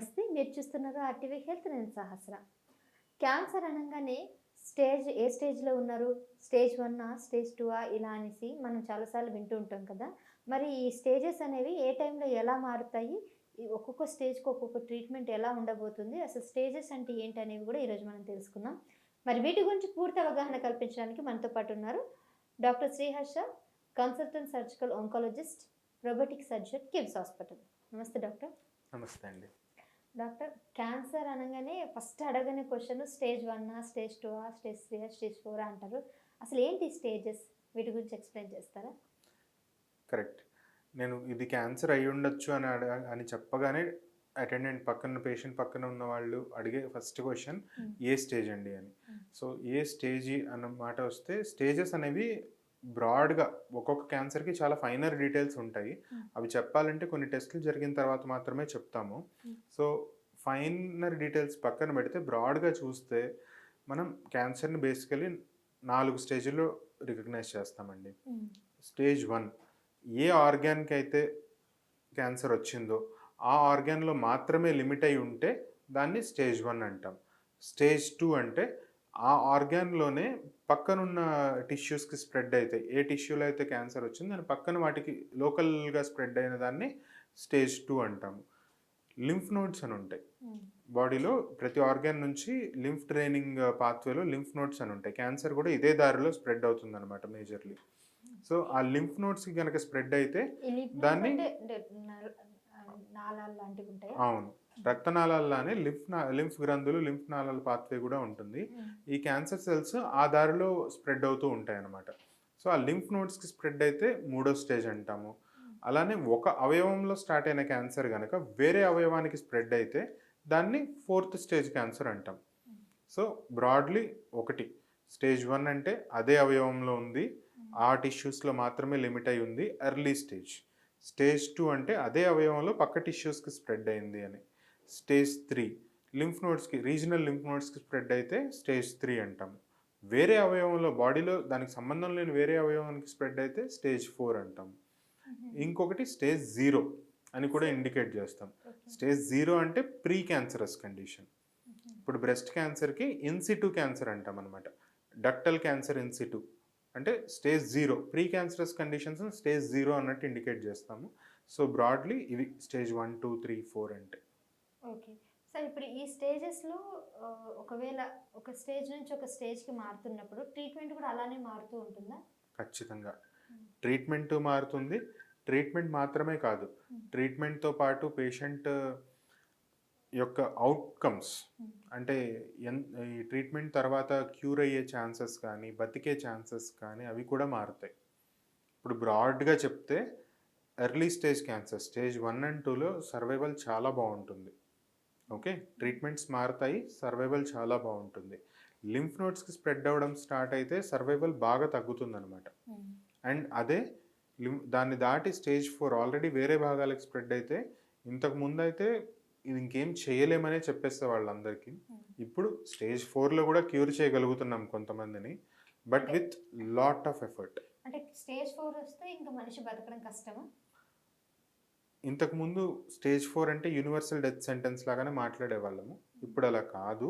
నమస్తే మీరు చూస్తున్నారు ఆర్టీవీ హెల్త్ నేను సహస్ర. క్యాన్సర్ అనగానే స్టేజ్ ఏ స్టేజ్లో ఉన్నారు? స్టేజ్ వన్నా స్టేజ్ టూవా? ఇలా అనేసి మనం చాలాసార్లు వింటూ ఉంటాం కదా. మరి ఈ స్టేజెస్ అనేవి ఏ టైంలో ఎలా మారుతాయి? ఒక్కొక్క స్టేజ్కి ఒక్కొక్క ట్రీట్మెంట్ ఎలా ఉండబోతుంది? అసలు స్టేజెస్ అంటే ఏంటి అనేవి కూడా ఈరోజు మనం తెలుసుకుందాం. మరి వీటి గురించి పూర్తి అవగాహన కల్పించడానికి మనతో పాటు ఉన్నారు doctor Sriharsha consultant surgical oncologist robotic surgeon KIMS hospital నమస్తే డాక్టర్. నమస్తే అండి. డాక్టర్ క్యాన్సర్ అనగానే first అడగనే question stage one stage two stage three stage four అంటారు. అసలు ఏంటి స్టేజెస్? వీటి గురించి ఎక్స్ప్లెయిన్ చేస్తారా? కరెక్ట్. నేను ఇది క్యాన్సర్ అయి ఉండొచ్చు అని అని చెప్పగానే అటెండెంట్ పక్కన పేషెంట్ పక్కన ఉన్న వాళ్ళు అడిగే ఫస్ట్ క్వశ్చన్. ఏ స్టేజ్ అండి అని. సో ఏ స్టేజ్ అన్నమాట వస్తే స్టేజెస్ అనేవి బ్రాడ్గా ఒక్కొక్క క్యాన్సర్కి చాలా ఫైనర్ డీటెయిల్స్ ఉంటాయి. అవి చెప్పాలంటే కొన్ని టెస్టులు జరిగిన తర్వాత మాత్రమే చెప్తాము. సో ఫైనర్ డీటెయిల్స్ పక్కన పెడితే బ్రాడ్గా చూస్తే మనం క్యాన్సర్ని బేసికలీ నాలుగు స్టేజ్లో రికగ్నైజ్ చేస్తామండి. స్టేజ్ వన్ ఏ ఆర్గాన్కి అయితే క్యాన్సర్ వచ్చిందో ఆ ఆర్గాన్లో మాత్రమే లిమిట్ అయి ఉంటే దాన్ని స్టేజ్ వన్ అంటాం. స్టేజ్ టూ అంటే ఆ ఆర్గాన్లోనే పక్కనున్న టిష్యూస్కి స్ప్రెడ్ అయితే ఏ టిష్యూలో అయితే క్యాన్సర్ వచ్చిందో దాని పక్కన వాటికి లోకల్గా స్ప్రెడ్ అయిన దాన్ని స్టేజ్ టూ అంటాము. లింఫ్ నోడ్స్ అని ఉంటాయి. బాడీలో ప్రతి ఆర్గాన్ నుంచి లింఫ్ ట్రైనింగ్ పాత్వేలో లింఫ్ నోడ్స్ అని ఉంటాయి. క్యాన్సర్ కూడా ఇదే దారిలో స్ప్రెడ్ అవుతుంది అనమాట మేజర్లీ. సో ఆ లింఫ్ నోడ్స్కి కనుక స్ప్రెడ్ అయితే దాన్ని- అవును. రక్తనాళాల్లానే లింఫ్ నా లింఫ్ గ్రంథులు లింఫ్ నాళాల పాత్వే కూడా ఉంటుంది. ఈ క్యాన్సర్ సెల్స్ ఆ దారిలో స్ప్రెడ్ అవుతూ ఉంటాయి అన్నమాట సో ఆ లింఫ్ నోడ్స్కి స్ప్రెడ్ అయితే మూడో స్టేజ్ అంటాము. అలానే ఒక అవయవంలో స్టార్ట్ అయిన క్యాన్సర్ కనుక వేరే అవయవానికి స్ప్రెడ్ అయితే దాన్ని ఫోర్త్ స్టేజ్ క్యాన్సర్ అంటాం. సో బ్రాడ్లీ ఒకటి. స్టేజ్ వన్ అంటే అదే అవయవంలో ఉంది. ఆ టిష్యూస్లో మాత్రమే లిమిట్ అయి ఉంది. ఎర్లీ స్టేజ్ స్టేజ్ టూ అంటే అదే అవయవంలో పక్క టిష్యూస్కి స్ప్రెడ్ అయింది అని. Stage three. లింఫ్ నోడ్స్కి రీజనల్ లింఫ్ నోడ్స్కి స్ప్రెడ్ అయితే స్టేజ్ త్రీ అంటాం. వేరే అవయవంలో బాడీలో దానికి సంబంధం లేని వేరే అవయవానికి స్ప్రెడ్ అయితే స్టేజ్ ఫోర్ అంటాం. ఇంకొకటి స్టేజ్ జీరో అని కూడా ఇండికేట్ చేస్తాం. స్టేజ్ జీరో అంటే ప్రీ క్యాన్సరస్ కండిషన్ ఇప్పుడు బ్రెస్ట్ క్యాన్సర్కి ఇన్సిటు క్యాన్సర్ అంటాం అనమాట డక్టల్ క్యాన్సర్ ఇన్సిటు అంటే stage zero precancerous conditions stage zero అన్నట్టు ఇండికేట్ చేస్తాము. సో బ్రాడ్లీ ఇవి stage one two three four అంటే. ఓకే. సార్ ఇప్పుడు ఈ స్టేజెస్లో ఒకవేళ ఒక స్టేజ్ నుంచి ఒక స్టేజ్కి మారుతున్నప్పుడు ట్రీట్మెంట్ కూడా అలానే మారుతూ ఉంటుందా? ఖచ్చితంగా. ట్రీట్మెంట్ మారుతుంది. ట్రీట్మెంట్ మాత్రమే కాదు. ట్రీట్మెంట్తో పాటు పేషెంట్ యొక్క అవుట్కమ్స్ అంటే ఎన్ ఈ ట్రీట్మెంట్ తర్వాత క్యూర్ అయ్యే ఛాన్సెస్ కానీ బతికే ఛాన్సెస్ కానీ అవి కూడా మారుతాయి. ఇప్పుడు బ్రాడ్గా చెప్తే early stage cancer stage one and టూలో సర్వైవల్ చాలా బాగుంటుంది. ఓకే? ట్రీట్మెంట్స్ మారుతాయి సర్వైవల్ చాలా బాగుంటుంది. లింఫ్ నోట్స్కి స్ప్రెడ్ అవ్వడం స్టార్ట్ అయితే సర్వైవల్ బాగా తగ్గుతుందన్నమాట. అండ్ అదే లిమ్ దాన్ని దాటి స్టేజ్ ఫోర్ ఆల్రెడీ వేరే భాగాలకు స్ప్రెడ్ అయితే ఇంతకు ముందు అయితే ఇది ఇంకేం చేయలేమనే చెప్పేస్తే వాళ్ళందరికీ. ఇప్పుడు స్టేజ్ ఫోర్లో కూడా క్యూర్ చేయగలుగుతున్నాం కొంతమందిని but with lot of effort. అంటే స్టేజ్ ఫోర్ వస్తే ఇంకా మనిషి బతకడం కష్టమా? ఇంతకు ముందు స్టేజ్ ఫోర్ అంటే యూనివర్సల్ డెత్ సెంటెన్స్ లాగానే మాట్లాడే వాళ్ళము ఇప్పుడు అలా కాదు.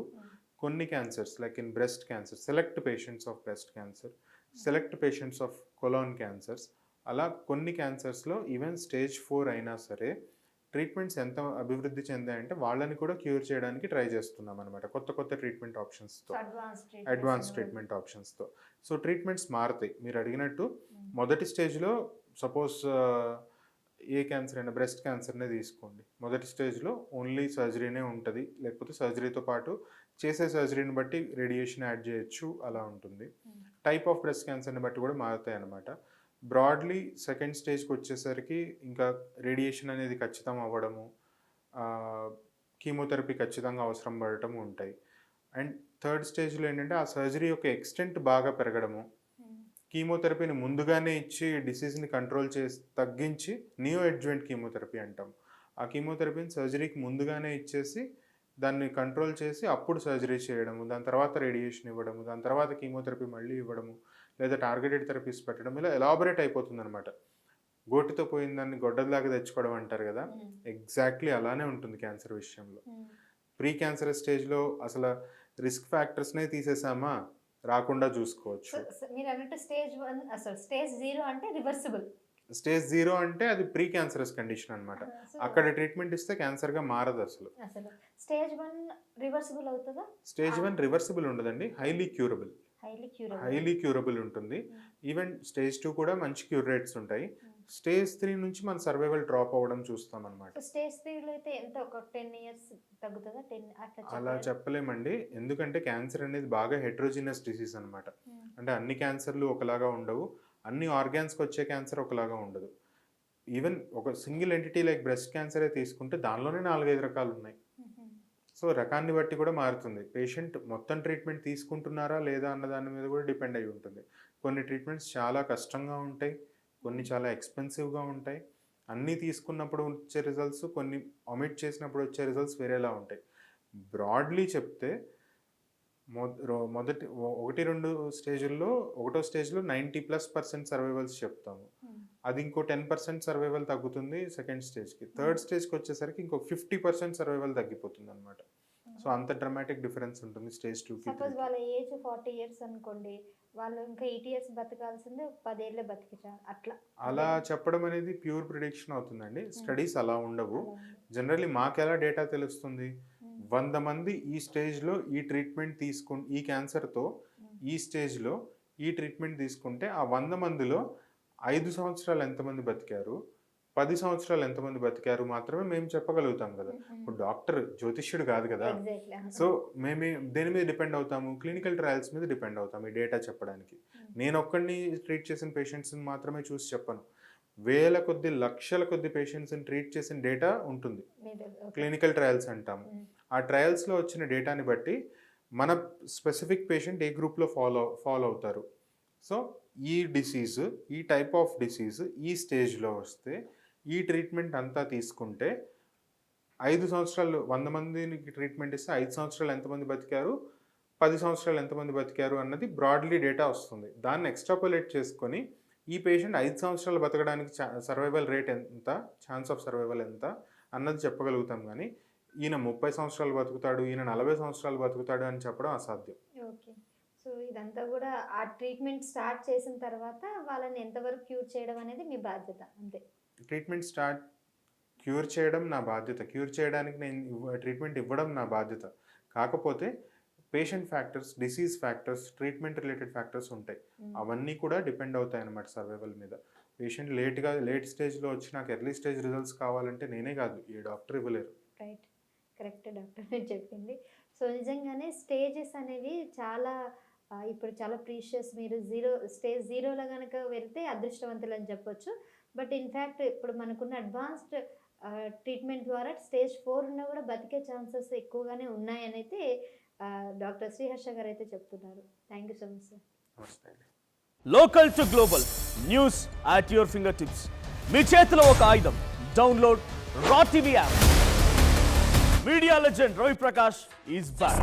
కొన్ని cancers like in breast cancer select patients of breast cancer select patients of colon cancers అలా కొన్ని క్యాన్సర్స్లో ఈవెన్ స్టేజ్ ఫోర్ అయినా సరే ట్రీట్మెంట్స్ ఎంత అభివృద్ధి చెందాయంటే వాళ్ళని కూడా క్యూర్ చేయడానికి ట్రై చేస్తున్నాం అనమాట కొత్త కొత్త ట్రీట్మెంట్ ఆప్షన్స్తో. అడ్వాన్స్ ట్రీట్మెంట్ ఆప్షన్స్తో సో ట్రీట్మెంట్స్ మారుతాయి. మీరు అడిగినట్టు మొదటి స్టేజ్లో సపోజ్ ఏ క్యాన్సర్ అయినా బ్రెస్ట్ క్యాన్సర్నే తీసుకోండి. మొదటి స్టేజ్లో ఓన్లీ సర్జరీనే ఉంటుంది. లేకపోతే సర్జరీతో పాటు చేసే సర్జరీని బట్టి రేడియేషన్ యాడ్ చేయొచ్చు అలా ఉంటుంది. టైప్ ఆఫ్ బ్రెస్ట్ క్యాన్సర్ని బట్టి కూడా మారుతాయి అన్నమాట. బ్రాడ్లీ సెకండ్ స్టేజ్కి వచ్చేసరికి ఇంకా రేడియేషన్ అనేది ఖచ్చితం అవ్వడము కీమోథెరపీ ఖచ్చితంగా అవసరం పడటము ఉంటాయి. అండ్ థర్డ్ స్టేజ్లో ఏంటంటే ఆ సర్జరీ యొక్క ఎక్స్టెంట్ బాగా పెరగడము కీమోథెరపీని ముందుగానే ఇచ్చి డిసీజ్ని కంట్రోల్ చేసి తగ్గించి నియో అడ్జువెంట్ కీమోథెరపీ అంటాం. ఆ కీమోథెరపీని సర్జరీకి ముందుగానే ఇచ్చేసి దాన్ని కంట్రోల్ చేసి అప్పుడు సర్జరీ చేయడము దాని తర్వాత రేడియేషన్ ఇవ్వడము దాని తర్వాత కీమోథెరపీ మళ్ళీ ఇవ్వడము లేదా టార్గెటెడ్ థెరపీస్ పెట్టడం ఇలా ఎలాబరేట్ అయిపోతుంది అనమాట గోటితో పోయిందాన్ని గొడ్డలాగా తెచ్చుకోవడం అంటారు కదా ఎగ్జాక్ట్లీ అలానే ఉంటుంది క్యాన్సర్ విషయంలో. ప్రీ క్యాన్సర్ స్టేజ్లో అసలు రిస్క్ ఫ్యాక్టర్స్నే తీసేసామా? రాకుండా చూసుకోవచ్చు. మీరు అన్నట్టు స్టేజ్ వన్ అసలు స్టేజ్ జీరో అంటే రివర్సిబుల్. స్టేజ్ జీరో అంటే అది ప్రీ క్యాన్సరస్ కండిషన్ అన్నమాట. అక్కడ ట్రీట్మెంట్ ఇస్తే క్యాన్సర్గా మారదు అసలు. అసలు స్టేజ్ వన్ రివర్సిబుల్ అవుతుందా? స్టేజ్ వన్ రివర్సిబుల్ ఉండదండి highly curable. Highly curable. Highly curable ఉంటుంది. ఈవెన్ స్టేజ్ టూ కూడా మంచి క్యూర్ రేట్స్ ఉంటాయి. స్టేజ్ త్రీ నుంచి మన సర్వైవల్ డ్రాప్ అవ్వడం చూస్తాం అనమాట స్టేజ్ త్రీలో అయితే ఎంత ఒక టెన్ ఇయర్స్ తగ్గుతుందా? టెన్ అలా? చెప్పలేమండి. ఎందుకంటే క్యాన్సర్ అనేది బాగా హెట్రోజినస్ డిసీజ్ అన్నమాట. ఉమ్. అంటే అన్ని క్యాన్సర్లు ఒకలాగా ఉండవు. అన్ని ఆర్గాన్స్కి వచ్చే క్యాన్సర్ ఒకలాగా ఉండదు. ఈవెన్ ఒక సింగిల్ ఎంటిటీ లైక్ బ్రెస్ట్ క్యాన్సరే తీసుకుంటే దానిలోనే నాలుగైదు రకాలు ఉన్నాయి. సో రకాన్ని బట్టి కూడా మారుతుంది. పేషెంట్ మొత్తం ట్రీట్మెంట్ తీసుకుంటున్నారా లేదా అన్న దాని మీద కూడా డిపెండ్ అయి ఉంటుంది. కొన్ని ట్రీట్మెంట్స్ చాలా కష్టంగా ఉంటాయి. కొన్ని చాలా ఎక్స్పెన్సివ్గా ఉంటాయి. అన్నీ తీసుకున్నప్పుడు వచ్చే రిజల్ట్స్ కొన్ని ఒమిట్ చేసినప్పుడు వచ్చే రిజల్ట్స్ వేరేలా ఉంటాయి. బ్రాడ్లీ చెప్తే మొదటి ఒకటి రెండు స్టేజ్ల్లో ఒకటో స్టేజ్లో నైంటీ ప్లస్ పర్సెంట్ సర్వైవల్స్ చెప్తాము. ఉమ్. అది ఇంకో టెన్ పర్సెంట్ సర్వైవల్ తగ్గుతుంది సెకండ్ స్టేజ్కి థర్డ్ స్టేజ్కి వచ్చేసరికి ఇంకో ఫిఫ్టీ పర్సెంట్ సర్వైవల్ తగ్గిపోతుంది అనమాట సో అంత డ్రమాటిక్ డిఫరెన్స్ ఉంటుంది స్టేజ్ సపోజ్ వాళ్ళ ఏజ్ ఫార్టీ ఇయర్స్ అనుకోండి వాళ్ళు ఇంకా ఎయిట్ ఇయర్స్ బతకాల్సిందే పదేళ్ళే బతికించాలి అట్లా. అలా చెప్పడం అనేది ప్యూర్ ప్రిడిక్షన్ అవుతుందండి. స్టడీస్ అలా ఉండవు. అలా ఉంది. జనరల్లీ మాకు ఎలా డేటా తెలుస్తుంది? ఉమ్. వంద మంది ఈ స్టేజ్లో ఈ ట్రీట్మెంట్ తీసుకు ఈ క్యాన్సర్తో ఈ స్టేజ్లో ఈ ట్రీట్మెంట్ తీసుకుంటే ఆ వంద మందిలో ఐదు సంవత్సరాలు ఎంతమంది బతికారు? పది సంవత్సరాలు ఎంతమంది బతికారు మాత్రమే మేము చెప్పగలుగుతాం కదా. ఇప్పుడు డాక్టర్ జ్యోతిష్యుడు కాదు కదా. సో మేము దేని మీద డిపెండ్ అవుతాము? క్లినికల్ ట్రయల్స్ మీద డిపెండ్ అవుతాము ఈ డేటా చెప్పడానికి. నేను ఒక్కడిని ట్రీట్ చేసిన పేషెంట్స్ని మాత్రమే చూసి చెప్పను. వేల కొద్ది లక్షల కొద్ది పేషెంట్స్ని ట్రీట్ చేసిన డేటా ఉంటుంది. క్లినికల్ ట్రయల్స్ అంటాము. Mm. ఆ ట్రయల్స్లో వచ్చిన డేటాని బట్టి మన స్పెసిఫిక్ పేషెంట్ ఏ గ్రూప్లో ఫాలో ఫాలో అవుతారు. సో ఈ డిసీజ్ ఈ టైప్ ఆఫ్ డిసీజ్ ఈ స్టేజ్లో వస్తే ఈ ట్రీట్మెంట్ అంతా తీసుకుంటే ఐదు సంవత్సరాలు వంద మందికి ట్రీట్మెంట్ ఇస్తే ఐదు సంవత్సరాలు ఎంతమంది బతికారు? పది సంవత్సరాలు ఎంతమంది బతికారు అన్నది బ్రాడ్లీ డేటా వస్తుంది. దాన్ని ఎక్స్ట్రాపులేట్ చేసుకొని ఈ పేషెంట్ ఐదు సంవత్సరాలు బతకడానికి సర్వైవల్ రేట్ ఎంత? ఛాన్స్ ఆఫ్ సర్వైవల్ ఎంత? అన్నది చెప్పగలుగుతాం కానీ ఈయన ముప్పై సంవత్సరాలు బతుకుతాడు ఈయన నలభై సంవత్సరాలు బతుకుతాడు అని చెప్పడం అసాధ్యం. ఓకే. సో ఇదంతా కూడా ఆ ట్రీట్మెంట్ స్టార్ట్ చేసిన తర్వాత వాళ్ళని ఎంతవరకు క్యూర్ చేయడం అనేది మీ బాధ్యత. అంతే. ట్రీట్మెంట్ స్టార్ట్ క్యూర్ చేయడం నా బాధ్యత. క్యూర్ చేయడానికి నేను ట్రీట్మెంట్ ఇవ్వడం నా బాధ్యత. కాకపోతే patient factors disease factors treatment related factors ఉంటాయి. అవన్నీ కూడా డిపెండ్ అవుతాయి అన్నమాట సర్వైవల్ మీద. పేషెంట్ లేట్గా లేట్ స్టేజ్లో వచ్చి నాకు ఎర్లీ స్టేజ్ రిజల్ట్స్ కావాలంటే నేనే కాదు ఏ డాక్టర్ ఇవ్వలేరు. రైట్. కరెక్ట్ డాక్టర్ మీరు చెప్పింది. సో నిజంగానే స్టేజెస్ అనేవి చాలా ఇప్పుడు చాలా ప్రీషియస్. మీరు జీరో స్టేజ్ జీరోలో కనుక వెళ్తే అదృష్టవంతులు అని చెప్పొచ్చు. బట్ ఇన్ఫ్యాక్ట్ ఇప్పుడు మనకున్న అడ్వాన్స్డ్ ట్రీట్మెంట్ ద్వారా స్టేజ్ ఫోర్ ఉన్న కూడా బతికే ఛాన్సెస్ ఎక్కువగానే ఉన్నాయని అయితే డాక్టర్ శ్రీహర్ష గారు అయితే చెప్తున్నారు thank you so much sir local to global news at your fingertips మీ చేతిలో ఒక ఆయుధం. Download R TV app media legend Ravi Prakash is back